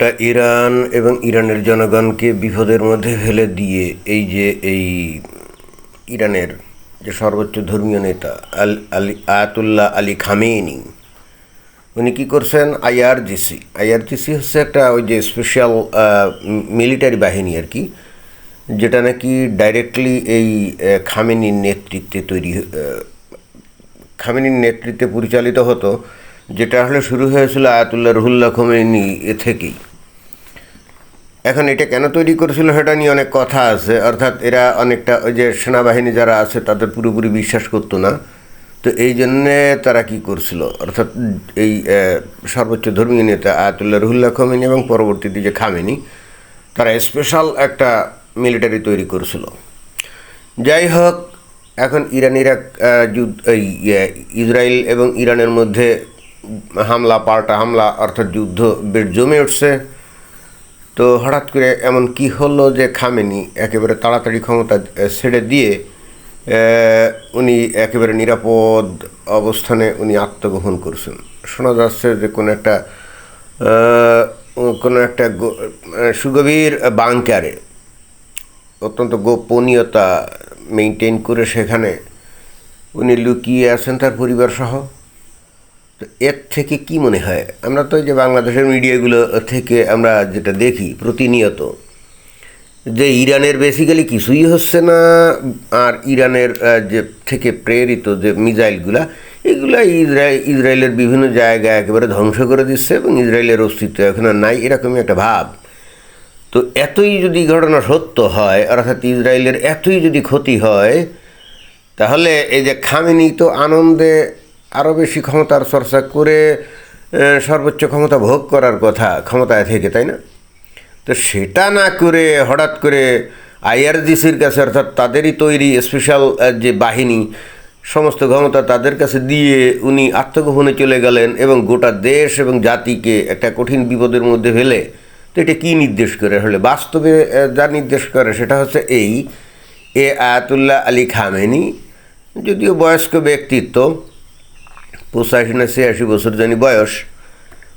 গোটা ইরান এবং ইরানের জনগণকে বিপদের মধ্যে ফেলে দিয়ে এই যে এই ইরানের যে সর্বোচ্চ ধর্মীয় নেতা Al Ali Ayatollah Ali Khamenei উনি কী করছেন? আইআরজিসি। আইআরজিসি হচ্ছে একটা ওই যে স্পেশাল মিলিটারি বাহিনী আর কি, যেটা নাকি ডাইরেক্টলি এই খামেনির নেতৃত্বে তৈরি খামেনির নেতৃত্বে পরিচালিত হতো, যেটা আসলে শুরু হয়েছিল আয়াতুল্লাহ রহুল্লাহ খোমেনি এ থেকেই। এখন এটা কেন তৈরি করেছিল সেটা নিয়ে অনেক কথা আছে। অর্থাৎ এরা অনেকটা ওই যে সেনাবাহিনী যারা আছে, তাদের পুরোপুরি বিশ্বাস করতো না। তো এই জন্যে তারা কি করছিল? অর্থাৎ এই সর্বোচ্চ ধর্মীয় নেতা আয়াতুল্লাহ রহুল্লাহ খোমেনি এবং পরবর্তীতে যে খামেনি, তারা স্পেশাল একটা মিলিটারি তৈরি করেছিল। যাই হোক, এখন ইরান, ইরাক যুদ্ধ, এই ইসরায়েল এবং ইরানের মধ্যে হামলা, পাল্টা হামলা, অর্থাৎ যুদ্ধ বেশ জমে উঠছে। তো হঠাৎ করে এমন কি হলো যে খামেনি, একেবারে তাড়াতাড়ি ক্ষমতা ছেড়ে দিয়ে উনি একেবারে নিরাপদ অবস্থানে উনি আত্মগ্রহণ করছেন। শোনা যাচ্ছে যে কোনো একটা কোনো একটা গো- সুগভীর বাংকারে অত্যন্ত গোপনীয়তা মেনটেন করে সেখানে উনি লুকিয়ে আছেন তার পরিবার সহ তো এর থেকে কি মনে হয়? আমরা তো যে বাংলাদেশের মিডিয়াগুলো থেকে আমরা যেটা দেখি প্রতিনিয়ত, যে ইরানের বেসিক্যালি কিছুই হচ্ছে না, আর ইরানের যে থেকে প্রেরিত যে মিজাইলগুলা এগুলা ইসরায়েল, ইসরায়েলের বিভিন্ন জায়গায় একেবারে ধ্বংস করে দিচ্ছে এবং ইসরায়েলের অস্তিত্ব এখন আর নাই এরকমই একটা ভাব। তো এতই যদি ঘটনা সত্য হয়, অর্থাৎ ইসরায়েলের এতই যদি ক্ষতি হয়, তাহলে এই যে খামেনি তো আনন্দে আরও বেশি ক্ষমতার চর্চা করে সর্বোচ্চ ক্ষমতা ভোগ করার কথা ক্ষমতায় থেকে, তাই না? তো সেটা না করে হঠাৎ করে আইআরজিসির কাছে, অর্থাৎ তাদেরই তৈরি স্পেশাল যে বাহিনী, সমস্ত ক্ষমতা তাদের কাছে দিয়ে উনি আত্মগোপনে চলে গেলেন এবং গোটা দেশ এবং জাতিকে একটা কঠিন বিপদের মধ্যে ফেলে। তো এটা কী নির্দেশ করে? হলে বাস্তবে যা নির্দেশ করে সেটা হচ্ছে এই, এ আয়াতুল্লাহ আলী খামেনি, যদিও বয়স্ক ব্যক্তিত্ব পঁচাশি না ছিয়াশি বছর জানি বয়স,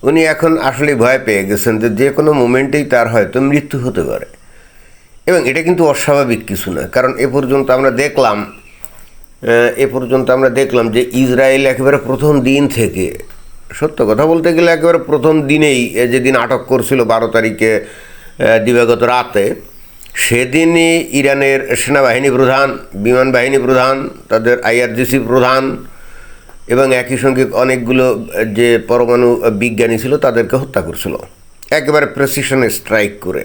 উনি এখন আসলে ভয় পেয়ে গেছেন যে যে কোনো মোমেন্টেই তার হয়তো মৃত্যু হতে পারে। এবং এটা কিন্তু অস্বাভাবিক কিছু না কারণ এ পর্যন্ত আমরা দেখলাম এ পর্যন্ত আমরা দেখলাম যে ইসরায়েল একেবারে প্রথম দিন থেকে, সত্য কথা বলতে গেলে একেবারে প্রথম দিনেই যেদিন আটক করছিল বারো তারিখে দিবাগত রাতে, সেদিনই ইরানের সেনাবাহিনী প্রধান, বিমান বাহিনী প্রধান, তাদের আইআরজিসি প্রধান এবং একই সঙ্গে অনেকগুলো যে পরমাণু বিজ্ঞানী ছিল, তাদেরকে হত্যা করছিল। একেবারে প্রেসিশনে স্ট্রাইক করে।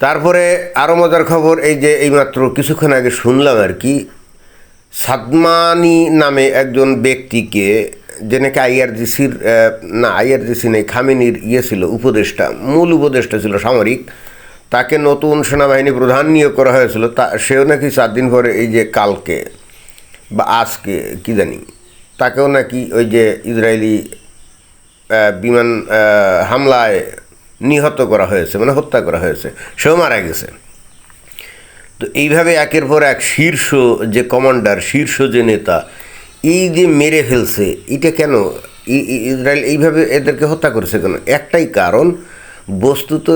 তারপরে আরও মজার খবর, এই যে এইমাত্র কিছুক্ষণ আগে শুনলাম আর কি, সাদমানি নামে একজন ব্যক্তিকে, যে নাকি আইআরজিসির না, আইআরজিসি নেই, খামেনির ইয়ে ছিল, উপদেষ্টা, মূল উপদেষ্টা ছিল, সামরিক, তাকে নতুন সেনাবাহিনী প্রধান নিয়োগ করা হয়েছিল, তা, সেও নাকি চার দিন পরে এই যে কালকে বা আজকে, কি জানি, তাকেও নাকি ওই যে ইসরায়েলি বিমান হামলায় নিহত করা হয়েছে মানে হত্যা করা হয়েছে, সেও মারা গেছে। তো এইভাবে একের পর এক শীর্ষ যে কমান্ডার, শীর্ষ যে নেতা, এই যে মেরে ফেলছে, এটা কেন? ইসরায়েল এইভাবে এদেরকে হত্যা করেছে কেন? একটাই কারণ, বস্তুত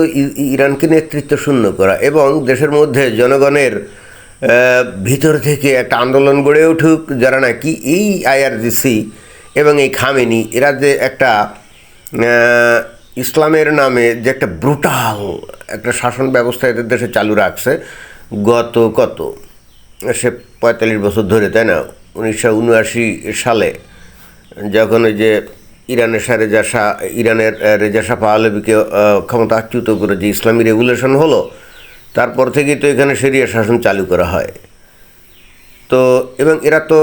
ইরানকে নেতৃত্ব শূন্য করা এবং দেশের মধ্যে জনগণের ভিতর থেকে একটা আন্দোলন গড়ে উঠুক যারা নাকি এই আইআরজিসি এবং এই খামেনি এরা যে একটা ইসলামের নামে যে একটা ব্রুটাল একটা শাসন ব্যবস্থা এদের দেশে চালু রাখছে গত কত? সে পঁয়তাল্লিশ বছর ধরে তাই না? উনিশশো উনআশি সালে যখন ওই যে ইরানের সাথে রেজা শাহ ইরানের রেজা শাহ পাহলেবিকে আহ, ক্ষমতাচ্যুত করে যে ইসলামী রেগুলেশন হলো তারপর থেকেই তো এখানে সেরিয়া শাসন চালু করা হয়। তো এবং এরা তো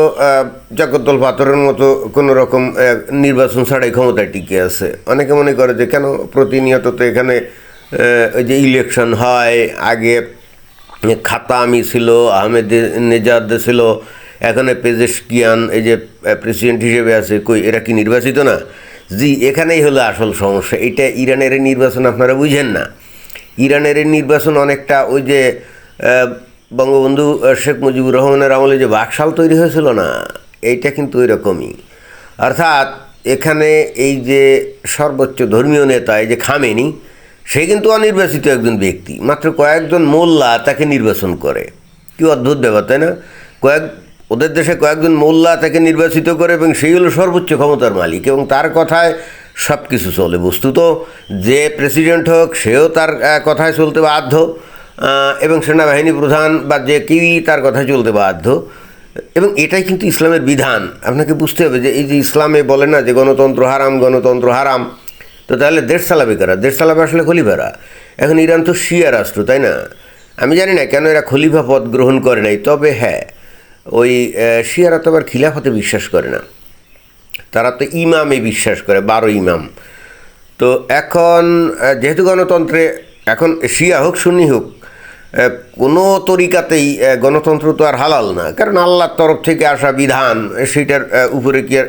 জগদ্দল পাথরের মতো কোনো রকম নির্বাচন ছাড়াই ক্ষমতায় টিকে আছে। অনেকে মনে করে যে কেন প্রতিনিয়ত তো এখানে ওই যে ইলেকশন হয়, আগে খাতামি ছিল, আহমেদ নেজাদ ছিল, এখানে পেজেশকিয়ান, এই যে প্রেসিডেন্ট হিসেবে আছে, কই, এরা কি নির্বাচিত না? জি, এখানেই হলো আসল সমস্যা। এটা ইরানের নির্বাচন আপনারা বুঝেন না। ইরানের নির্বাচন অনেকটা ওই যে বঙ্গবন্ধু শেখ মুজিবুর রহমানের আমলে যে বাকশাল তৈরি হয়েছিল না, এইটা কিন্তু ওই রকমই অর্থাৎ এখানে এই যে সর্বোচ্চ ধর্মীয় নেতা, এই যে খামেনি, সে কিন্তু অনির্বাচিত একজন ব্যক্তি। মাত্র কয়েকজন মোল্লা তাকে নির্বাচন করে। কি অদ্ভুত ব্যাপার, তাই না? কয়েক, ওদের দেশে কয়েকজন মোল্লা তাকে নির্বাচিত করে এবং সেই হলো সর্বোচ্চ ক্ষমতার মালিক এবং তার কথায় সব কিছু চলে। বস্তুত যে প্রেসিডেন্ট হোক, সেও তার কথায় চলতে বাধ্য এবং সেনাবাহিনী প্রধান বা যে কেউই তার কথায় চলতে বাধ্য। এবং এটাই কিন্তু ইসলামের বিধান। আপনাকে বুঝতে হবে যে এই যে ইসলামে বলে না যে গণতন্ত্র হারাম গণতন্ত্র হারাম, তো তাহলে দেশ চালাবে কারা? দেশ চালাবে আসলে খলিফারা। এখন ইরান তো শিয়া রাষ্ট্র, তাই না? আমি জানি না কেন এরা খলিফা পদ গ্রহণ করে নাই, তবে হ্যাঁ ওই শিয়ারা তো আবার খিলাফতে বিশ্বাস করে না। তারা তো ইমামে বিশ্বাস করে, বারো ইমাম। তো এখন যেহেতু গণতন্ত্রে, এখন শিয়া হোক, সুন্নি হোক কোনো তরিকাতেই গণতন্ত্র তো আর হালাল না। কারণ আল্লাহর তরফ থেকে আসা বিধান, সেটার উপরে কি আর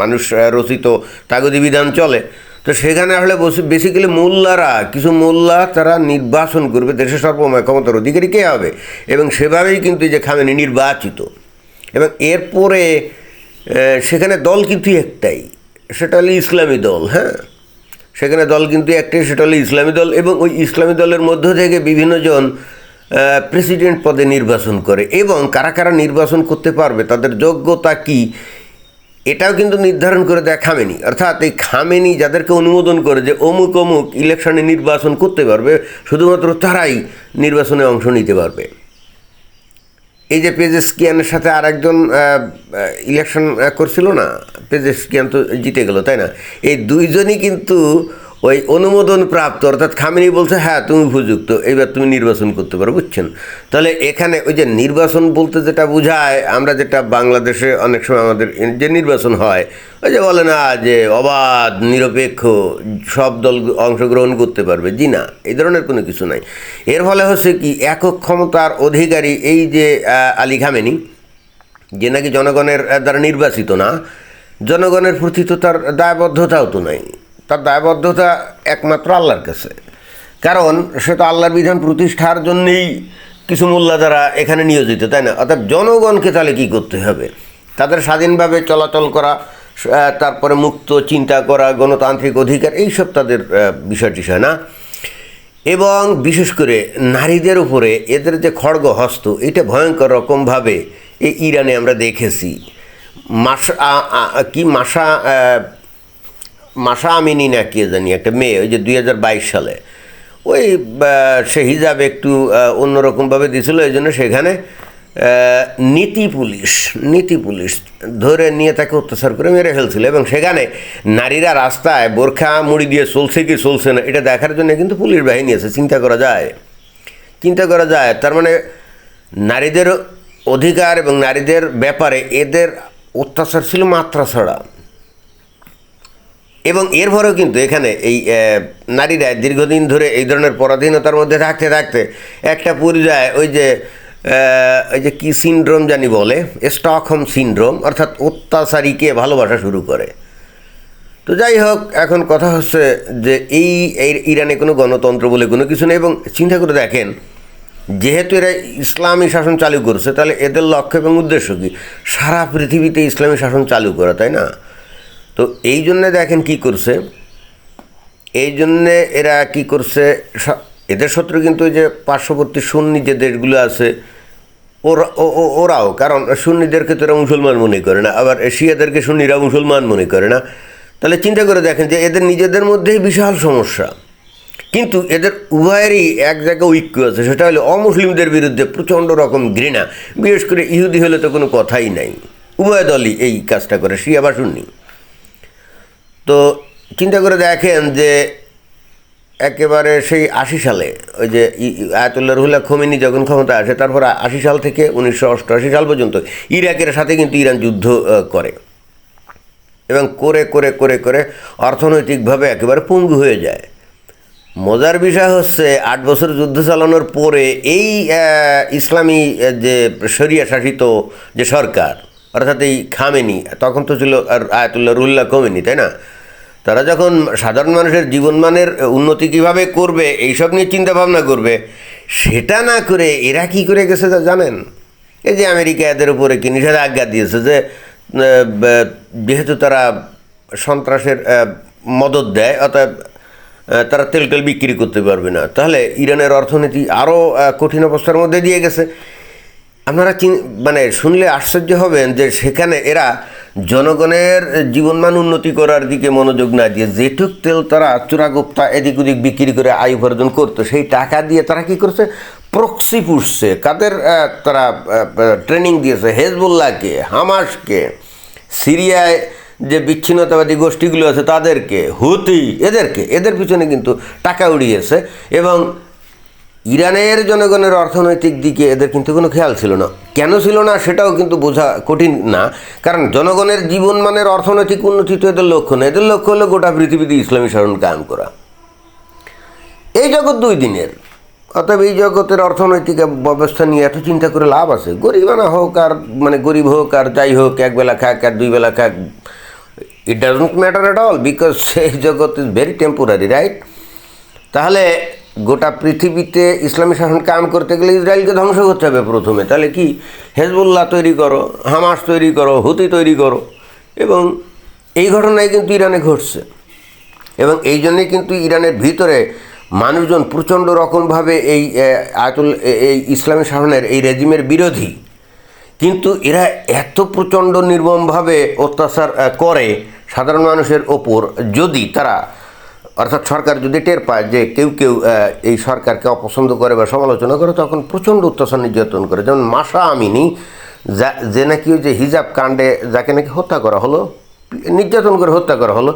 মানুষ রচিত তাগদি বিধান চলে। তো সেখানে আসলে বেসিক্যালি মোল্লারা, কিছু মোল্লা তারা নির্বাচন করবে, দেশের সর্বময় ক্ষমতার অধিকারী কে হবে? এবং সেভাবেই কিন্তু যে খামেনি নির্বাচিত। এবং এরপরে সেখানে দল কিন্তু একটাই, সেটা হলো ইসলামী দল হ্যাঁ? সেখানে দল কিন্তু একটাই, সেটা হলো ইসলামী দল এবং ওই ইসলামী দলের মধ্য থেকে বিভিন্নজন প্রেসিডেন্ট পদে নির্বাচন করে এবং কারা কারা নির্বাচন করতে পারবে, তাদের যোগ্যতা কি, এটাও কিন্তু নির্ধারণ করে দেয় খামেনি। অর্থাৎ এই খামেনি যাদেরকে অনুমোদন করে যে অমুক অমুক ইলেকশনে নির্বাচন করতে পারবে, শুধুমাত্র তারাই নির্বাচনে অংশ নিতে পারবে। এই যে পেজেস্কিয়ানের সাথে আর একজন ইলেকশন করছিল না? পেজেস্কিয়ান তো জিতে গেল, তাই না? এই দুইজনই কিন্তু ওই অনুমোদন প্রাপ্ত, অর্থাৎ খামিনি বলছে হ্যাঁ তুমি উপযুক্ত এবার তুমি নির্বাচন করতে পারো, বুঝছেন? তাহলে এখানে ওই যে নির্বাচন বলতে যেটা বোঝায়, আমরা যেটা বাংলাদেশে অনেক সময় আমাদের যে নির্বাচন হয়, ওই যে বলে না যে অবাধ, নিরপেক্ষ, সব দল অংশগ্রহণ করতে পারবে, জি না, এই ধরনের কোনো কিছু নাই। এর ফলে হচ্ছে কি, একক ক্ষমতার অধিকারী এই যে আলী খামেনি, যে নাকি জনগণের দ্বারা নির্বাচিত না, জনগণের প্রতি তো তার দায়বদ্ধতাও তো নাই। তার দায়বদ্ধতা একমাত্র আল্লাহর কাছে। কারণ সে তো আল্লাহর বিধান প্রতিষ্ঠার জন্যেই কিছু মোল্লা দ্বারা এখানে নিয়োজিত তাই না? অর্থাৎ জনগণকে তাহলে কী করতে হবে? তাদের স্বাধীনভাবে চলাচল করা তারপরে মুক্ত চিন্তা করা গণতান্ত্রিক অধিকার এইসব তাদের আহ, বিষয় টিষয় না। এবং বিশেষ করে নারীদের উপরে এদের যে খড়গ হস্ত এটা ভয়ঙ্কর রকমভাবে এই ইরানে আমরা দেখেছি। মাসা কি মাসা মাসা আমিনী না কে জানি, একটা মেয়ে, ওই যে দুই হাজার বাইশ সালে। ওই সে হিজাব একটু অন্যরকমভাবে দিছিল, এই জন্য সেখানে নীতি পুলিশ নীতি পুলিশ ধরে নিয়ে তাকে অত্যাচার করে মেরে ফেলছিল। এবং সেখানে নারীরা রাস্তায় বোরখা মুড়ি দিয়ে চলছে কি চলছে না, এটা দেখার জন্য কিন্তু পুলিশ বাহিনী আছে চিন্তা করা যায়। চিন্তা করা যায়, তার মানে নারীদের অধিকার এবং নারীদের ব্যাপারে এদের অত্যাচার ছিল মাত্রা ছাড়া। এবং এর পরেও কিন্তু এখানে এই নারীরা দীর্ঘদিন ধরে এই ধরনের পরাধীনতার মধ্যে থাকতে থাকতে একটা পর্যায়ে ওই যে ওই যে কী সিনড্রোম জানি বলে, স্টকহোম সিনড্রোম, অর্থাৎ অত্যাচারীকে ভালোবাসা শুরু করে। তো যাই হোক, এখন কথা হচ্ছে যে এই ইরানে কোনো গণতন্ত্র বলে কোনো কিছু নেই এবং চিন্তা করে দেখেন, যেহেতু এরা ইসলামী শাসন চালু করছে, তাহলে এদের লক্ষ্য এবং উদ্দেশ্য কি? সারা পৃথিবীতে ইসলামী শাসন চালু করা, তাই না? তো এই জন্যে দেখেন কি করছে। এই জন্যে এরা কি করছে এদের শত্রু কিন্তু ওই যে পার্শ্ববর্তী সুন্নি যে দেশগুলো আছে, ওরা ওরাও, কারণ সুন্নিদেরকে তো এরা মুসলমান মনে করে না, আবার শিয়াদেরকে সুন্নিরা মুসলমান মনে করে না। তাহলে চিন্তা করে দেখেন যে এদের নিজেদের মধ্যেই বিশাল সমস্যা। কিন্তু এদের উভয়েরই এক জায়গায় ঐক্য আছে, সেটা হলো অমুসলিমদের বিরুদ্ধে প্রচণ্ড রকম ঘৃণা, বিশেষ করে ইহুদি হলে তো কোনো কথাই নাই। উভয় দলই এই কাজটা করে, শিয়া বা সুন্নি। তো চিন্তা করে দেখেন যে একেবারে সেই আশি সালে ওই যে আয়াতুল্লাহ রহুল্লাহ খমিনি যখন ক্ষমতা আসে, তারপর আশি সাল থেকে উনিশশো অষ্টআশি সাল পর্যন্ত ইরাকের সাথে কিন্তু ইরান যুদ্ধ করে। এবং করে করে করে করে অর্থনৈতিকভাবে একেবারে পঙ্গু হয়ে যায়। মজার বিষয় হচ্ছে আট বছর যুদ্ধ চালানোর পরে এই ইসলামী যে শরিয়া শাসিত যে সরকার অর্থাৎ এই খামেনি তখন তো ছিল আর আয়াতুল্লাহ রুল্লাহ কমেনি তাই না? তারা যখন সাধারণ মানুষের জীবনমানের উন্নতি কীভাবে করবে এইসব নিয়ে চিন্তা ভাবনা করবে সেটা না করে এরা কি করে গেছে তা জানেন? এই যে আমেরিকা এদের উপরে কি নিষেধাজ্ঞা দিয়েছে যে যেহেতু তারা সন্ত্রাসের মদত দেয় আহ, তারা তেল টেল বিক্রি করতে পারবে না। তাহলে ইরানের অর্থনীতি আরও কঠিন অবস্থার মধ্যে দিয়ে গেছে। আপনারা মানে শুনলে আশ্চর্য হবেন যে সেখানে এরা জনগণের জীবনমান উন্নতি করার দিকে মনোযোগ না দিয়ে যেটুক তেল তারা চোরাগোপ্তা এদিক ওদিক বিক্রি করে আয় উপার্জন করতো, সেই টাকা দিয়ে তারা কি করছে? প্রক্সি পুষছে। কাদের তারা ট্রেনিং দিয়েছে? হেজবুল্লাহকে, হামাসকে, সিরিয়ায় যে বিচ্ছিন্নতাবাদী গোষ্ঠীগুলো আছে তাদেরকে, হুতি, এদেরকে, এদের পিছনে কিন্তু টাকা উড়িয়েছে এবং ইরানের জনগণের অর্থনৈতিক দিকে এদের কিন্তু কোনো খেয়াল ছিল না। কেন ছিল না সেটাও কিন্তু বোঝা কঠিন না। কারণ জনগণের জীবনমানের অর্থনৈতিক উন্নতি তো এদের লক্ষ্য না। এদের লক্ষ্য হলো গোটা পৃথিবীতে ইসলামী শাসন কায়েম করা। এই জগৎ দুই দিনের। অতএব এই জগতের অর্থনৈতিক ব্যবস্থা নিয়ে এত চিন্তা করে লাভ আছে? গরিবানা হোক আর মানে গরিব হোক আর যাই হোক, এক বেলা খাক আর দুই বেলা খাক it doesn't matter at all because সেই জগৎ ইজ ভেরি টেম্পোরারি রাইট তাহলে গোটা পৃথিবীতে ইসলামী শাসন কায়েম করতে গেলে ইসরায়েলকে ধ্বংস করতে হবে প্রথমে। তাহলে কি? হেজবুল্লাহ তৈরি করো, হামাস তৈরি করো, হুতি তৈরি করো এবং এই ঘটনাই কিন্তু ইরানে ঘটছে। এবং এই জন্যে কিন্তু ইরানের ভিতরে মানুষজন প্রচণ্ড রকমভাবে এই আয়াতুল এই ইসলামী শাসনের এই রেজিমের বিরোধী। কিন্তু এরা এত প্রচণ্ড নির্মমভাবে অত্যাচার করে সাধারণ মানুষের ওপর, যদি তারা অর্থাৎ সরকার যদি টের পায় যে কেউ কেউ এই সরকারকে অপছন্দ করে বা সমালোচনা করে, তখন প্রচণ্ড অত্যাচার নির্যাতন করে। যেমন মাসা আমিনী, যা, যে নাকি ওই যে হিজাব কাণ্ডে যাকে নাকি হত্যা করা হলো, নির্যাতন করে হত্যা করা হলো,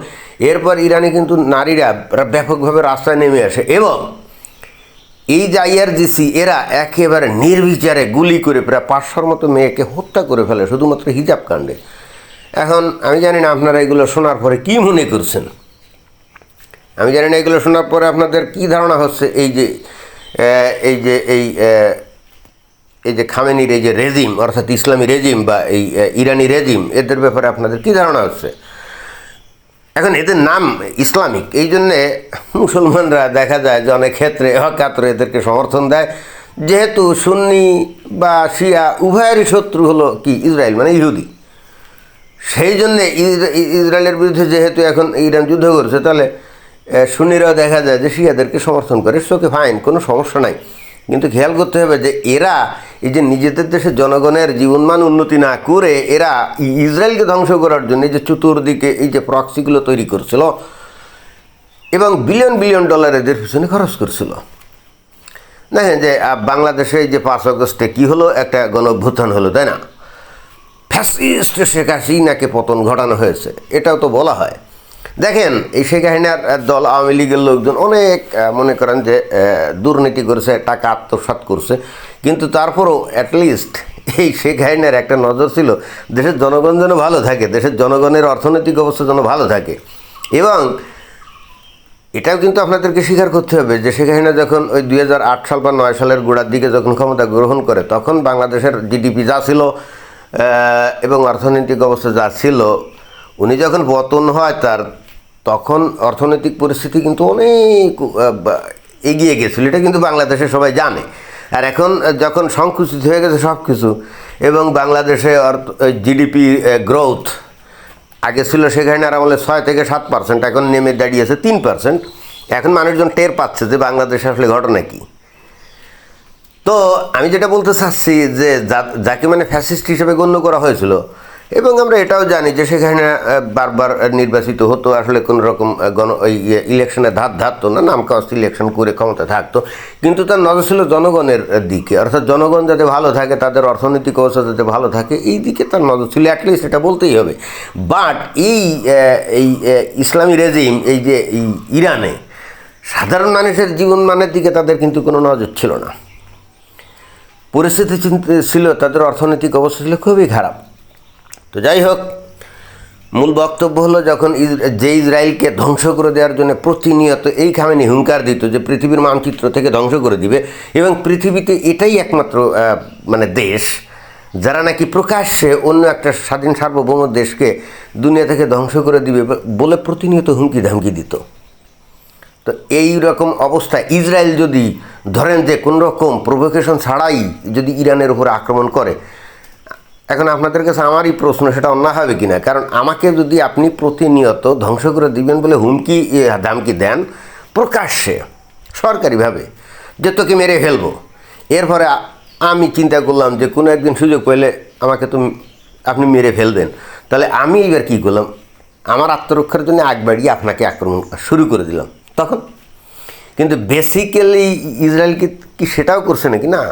এরপর ইরানে কিন্তু নারীরা ব্যাপকভাবে রাস্তায় নেমে আসে এবং এই যে আইআরজিসি, এরা একেবারে নির্বিচারে গুলি করে প্রায় পাঁচশোর মতো মেয়েকে হত্যা করে ফেলে, শুধুমাত্র হিজাব কাণ্ডে। এখন আমি জানি না আপনারা এগুলো শোনার পরে কী মনে করছেন? আমি জানি না, এগুলো শোনার পরে আপনাদের কি ধারণা হচ্ছে? এই যে এই যে, এই এই যে খামেনির এই যে রেজিম, অর্থাৎ ইসলামী রেজিম বা এই ইরানি রেজিম, এদের ব্যাপারে আপনাদের কি ধারণা হচ্ছে? এখন এদের নাম ইসলামিক, এই জন্যে মুসলমানরা দেখা যায় যে অনেক ক্ষেত্রে হকাত্রে এদেরকে সমর্থন দেয়। যেহেতু সুন্নি বা শিয়া উভয়েরই শত্রু হলো কি? ইসরায়েল মানে ইহুদি। সেই জন্যে ইস- ইসরায়েলের বিরুদ্ধে যেহেতু এখন ইরান যুদ্ধ করছে, তাহলে আহ, সুন্নিরাও দেখা যায় যে শিয়াদেরকে সমর্থন করে। সোকে ফাইন কোনো সমস্যা নাই। কিন্তু খেয়াল করতে হবে যে এরা এই যে নিজেদের দেশের জনগণের জীবনমান উন্নতি না করে এরা ইসরায়েলকে ধ্বংস করার জন্য যে চতুর্দিকে এই যে প্রক্সিগুলো তৈরি করছিল এবং বিলিয়ন বিলিয়ন ডলার এদের পিছনে খরচ করছিল। দেখেন যে বাংলাদেশে এই যে পাঁচ অগস্টে কী হলো? একটা গণ অভ্যুত্থান হলো তাই না? ফ্যাসিস্ট শেখ হাসিনাকে পতন ঘটানো হয়েছে এটাও তো বলা হয়। দেখেন, এই শেখ হাসিনার দল আওয়ামী লীগের লোকজন অনেক মনে করেন যে দুর্নীতি করেছে, টাকা আত্মসাৎ করছে। কিন্তু তারপরও অ্যাটলিস্ট এই শেখ হাসিনার একটা নজর ছিল, দেশের জনগণ যেন ভালো থাকে, দেশের জনগণের অর্থনৈতিক অবস্থা যেন ভালো থাকে। এবং এটাও কিন্তু আপনাদেরকে স্বীকার করতে হবে যে শেখ হাসিনা যখন ওই দুই হাজার আট সাল বা নয় সালের গোড়ার দিকে যখন ক্ষমতা গ্রহণ করে, তখন বাংলাদেশের জিডিপি যা ছিল এবং অর্থনৈতিক অবস্থা যা ছিল, উনি যখন পতন হয় তার তখন অর্থনৈতিক পরিস্থিতি কিন্তু অনেক এগিয়ে গেছিল। এটা কিন্তু বাংলাদেশে সবাই জানে। আর এখন যখন সংকুচিত হয়ে গেছে সব কিছু এবং বাংলাদেশে অর্থ জিডিপি গ্রোথ আগে ছিল সেখানে আর আমাদের ছয় থেকে সাত পার্সেন্ট এখন নেমে দাঁড়িয়েছে তিন পার্সেন্ট এখন মানুষজন টের পাচ্ছে যে বাংলাদেশে আসলে ঘটনা কি। তো আমি যেটা বলতে চাচ্ছি যে যাকে মানে ফ্যাসিস্ট হিসেবে গণ্য করা হয়েছিল এবং আমরা এটাও জানি যে সেখানে বারবার নির্বাচিত হতো, আসলে কোনো রকম গণ ওই ইলেকশনে ধার ধারতো না নাম কাস্ট ইলেকশন করে ক্ষমতা থাকতো। কিন্তু তার নজর ছিল জনগণের দিকে। অর্থাৎ জনগণ যাতে ভালো থাকে, তাদের অর্থনৈতিক অবস্থা যাতে ভালো থাকে, এই দিকে তার নজর ছিল অ্যাটলিস্ট এটা বলতেই হবে। বাট এই এই ইসলামী রেজিম এই যে ইরানে, সাধারণ মানুষের জীবন জীবনমানের দিকে তাদের কিন্তু কোনো নজর ছিল না। পরিস্থিতি চিন্তা- ছিল, তাদের অর্থনৈতিক অবস্থা ছিল খুবই খারাপ। তো যাই হোক, মূল বক্তব্য হলো যখন যে ইসরায়েলকে ধ্বংস করে দেওয়ার জন্য প্রতিনিয়ত এই খামেনি হুঙ্কার দিত যে পৃথিবীর মানচিত্র থেকে ধ্বংস করে দিবে এবং পৃথিবীতে এটাই একমাত্র মানে দেশ যারা নাকি প্রকাশ্যে অন্য একটা স্বাধীন সার্বভৌম দেশকে দুনিয়া থেকে ধ্বংস করে দিবে বলে প্রতিনিয়ত হুমকি ধামকি দিত। তো এই রকম অবস্থা। ইসরায়েল যদি ধরেন যে কোন রকম প্রভোকেশন ছাড়াই যদি ইরানের উপর আক্রমণ করে এখন আপনাদের কাছে আমারই প্রশ্ন সেটা অন্যায় হবে কিনা? কারণ আমাকে যদি আপনি প্রতিনিয়ত ধ্বংস করে দিবেন বলে হুমকি এ, দামকি দেন প্রকাশ্যে সরকারিভাবে যে তোকে মেরে ফেলব এরপরে আমি চিন্তা করলাম যে কোনো একদিন সুযোগ পেলে আমাকে তুমি আপনি মেরে ফেলবেন। তাহলে আমি এবার কী করলাম? আমার আত্মরক্ষার জন্য আগ বাড়িয়ে আপনাকে আক্রমণ শুরু করে দিলাম। তখন? কিন্তু বেসিক্যালি ইসরায়েল কি সেটাও করছে নাকি? না।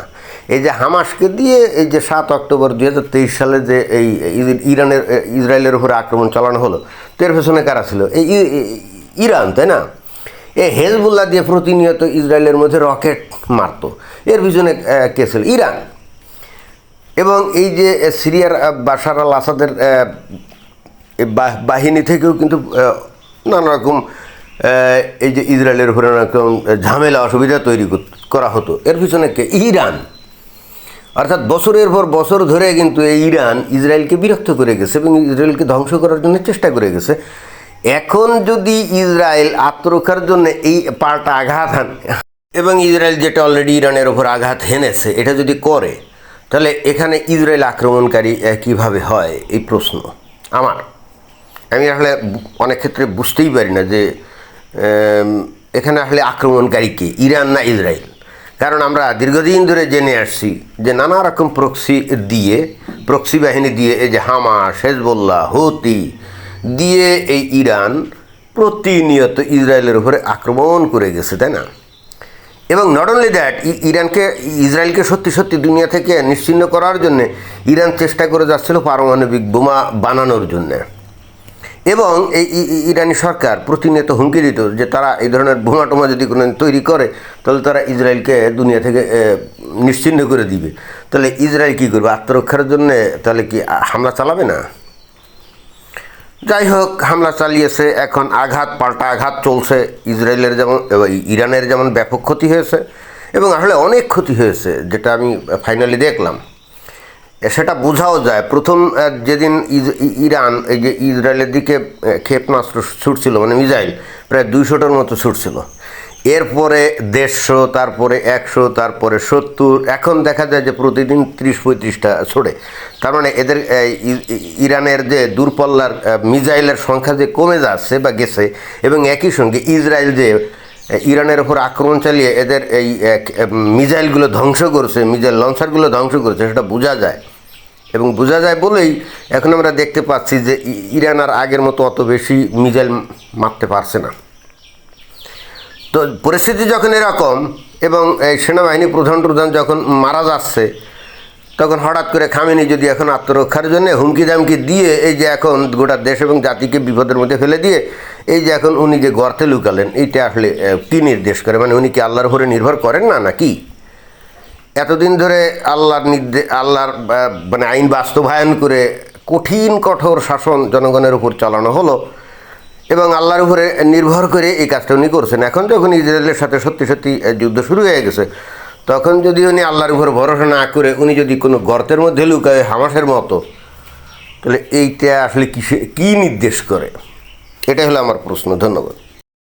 এই যে হামাসকে দিয়ে এই যে সাত অক্টোবর দুই হাজার তেইশ সালে যে এই ইরানের ইসরায়েলের উপরে আক্রমণ চালানো হলো, তো এর পেছনে কারা ছিল? এই ইরান, তাই না? এই হেজবুল্লাহ দিয়ে প্রতিনিয়ত ইসরায়েলের মধ্যে রকেট মারতো। এর পিছনে কে ছিল? ইরান। এবং এই যে সিরিয়ার বাশার আল আসাদের বাহিনী থেকেও কিন্তু নানা রকম এই যে ইসরায়েলের উপরে নানা রকম ঝামেলা, অসুবিধা তৈরি করা হতো। এর পিছনে কে? ইরান। অর্থাৎ বছরের পর বছর ধরে কিন্তু এই ইরান ইসরায়েলকে বিরক্ত করে গেছে এবং ইসরায়েলকে ধ্বংস করার জন্য চেষ্টা করে গেছে। এখন যদি ইসরায়েল আত্মরক্ষার জন্য এই পাল্টা আঘাত হান এবং ইসরায়েল যেটা অলরেডি ইরানের ওপর আঘাত হেনেছে, এটা যদি করে, তাহলে এখানে ইসরায়েল আক্রমণকারী কীভাবে হয়? এই প্রশ্ন আমার। আমি আসলে অনেক ক্ষেত্রে বুঝতেই পারি না যে এখানে আসলে আক্রমণকারী কে? ইরান না ইসরায়েল? কারণ আমরা দীর্ঘদিন ধরে জেনে আসছি যে নানা রকম প্রক্সি দিয়ে, প্রক্সি বাহিনী দিয়ে এই যে হামাস, হেজবুল্লাহ, হতি দিয়ে এই ইরান প্রতিনিয়ত ইসরায়েলের উপরে আক্রমণ করে গেছে, তাই না? এবং নট অনলি দ্যাট ইরানকে, ইসরায়েলকে সত্যি সত্যি দুনিয়া থেকে নিশ্চিহ্ন করার জন্য ইরান চেষ্টা করে যাচ্ছিল পারমাণবিক বোমা বানানোর জন্যে। এবং এই ইরানি সরকার প্রতিনিয়ত হুমকি দিত যে তারা এই ধরনের বোমা টোমা যদি কোনো তৈরি করে, তাহলে তারা ইসরায়েলকে দুনিয়া থেকে নিশ্চিহ্ন করে দিবে। তাহলে ইসরায়েল কী করবে? আত্মরক্ষার জন্যে তাহলে কি হামলা চালাবে না? যাই হোক হামলা চালিয়েছে, এখন আঘাত, পাল্টা আঘাত চলছে। ইসরায়েলের যেমন ইরানের যেমন ব্যাপক ক্ষতি হয়েছে, এবং আসলে অনেক ক্ষতি হয়েছে, যেটা আমি ফাইনালি দেখলাম। সেটা বোঝাও যায়। প্রথম যেদিন ইরান এই যে ইসরায়েলের দিকে ক্ষেপণাস্ত্র ছুটছিল মানে মিসাইল প্রায় দুইশোটার মতো ছুটছিল। এরপরে দেড়শো তারপরে একশো তারপরে সত্তর এখন দেখা যায় যে প্রতিদিন ত্রিশ পঁয়ত্রিশটা ছোড়ে। তার মানে এদের ইরানের যে দূরপল্লার আহ, মিসাইলের সংখ্যা যে কমে যাচ্ছে বা গেছে এবং একই সঙ্গে ইসরায়েল যে ইরানের ওপর আক্রমণ চালিয়ে এদের এই মিসাইলগুলো ধ্বংস করছে মিসাইল লঞ্চারগুলো ধ্বংস করছে সেটা বোঝা যায়। এবং বোঝা যায় বলেই এখন আমরা দেখতে পাচ্ছি যে ইরান আর আগের মতো অত বেশি মিসাইল মারতে পারছে না। তো পরিস্থিতি যখন এরকম এবং এই সেনাবাহিনী প্রধান প্রধান যখন মারা যাচ্ছে, তখন হঠাৎ করে খামেনি যদি এখন আত্মরক্ষার জন্য হুমকি দামকি দিয়ে এই যে এখন গোটা দেশ এবং জাতিকে বিপদের মধ্যে ফেলে দিয়ে এই যে এখন উনি যে গর্তে লুকালেন, এইটা আসলে কী নির্দেশ করে? মানে উনি কি আল্লাহর উপরে নির্ভর করেন না, নাকি? এতদিন ধরে আল্লাহর নির্দেশ আল্লাহর মানে আইন বাস্তবায়ন করে কঠিন, কঠোর শাসন জনগণের উপর চালানো হলো এবং আল্লাহর উপরে নির্ভর করে এই কাজটা উনি করছেন। এখন যখন ইসরায়েলের সাথে সত্যি সত্যি যুদ্ধ শুরু হয়ে গেছে, তখন যদি উনি আল্লাহর উপর ভরসা না করে উনি যদি কোনো গর্তের মধ্যে লুকায় হামাসের মতো, তাহলে এইটা আসলে কিসে, কী নির্দেশ করে? এটাই হলো আমার প্রশ্ন। ধন্যবাদ।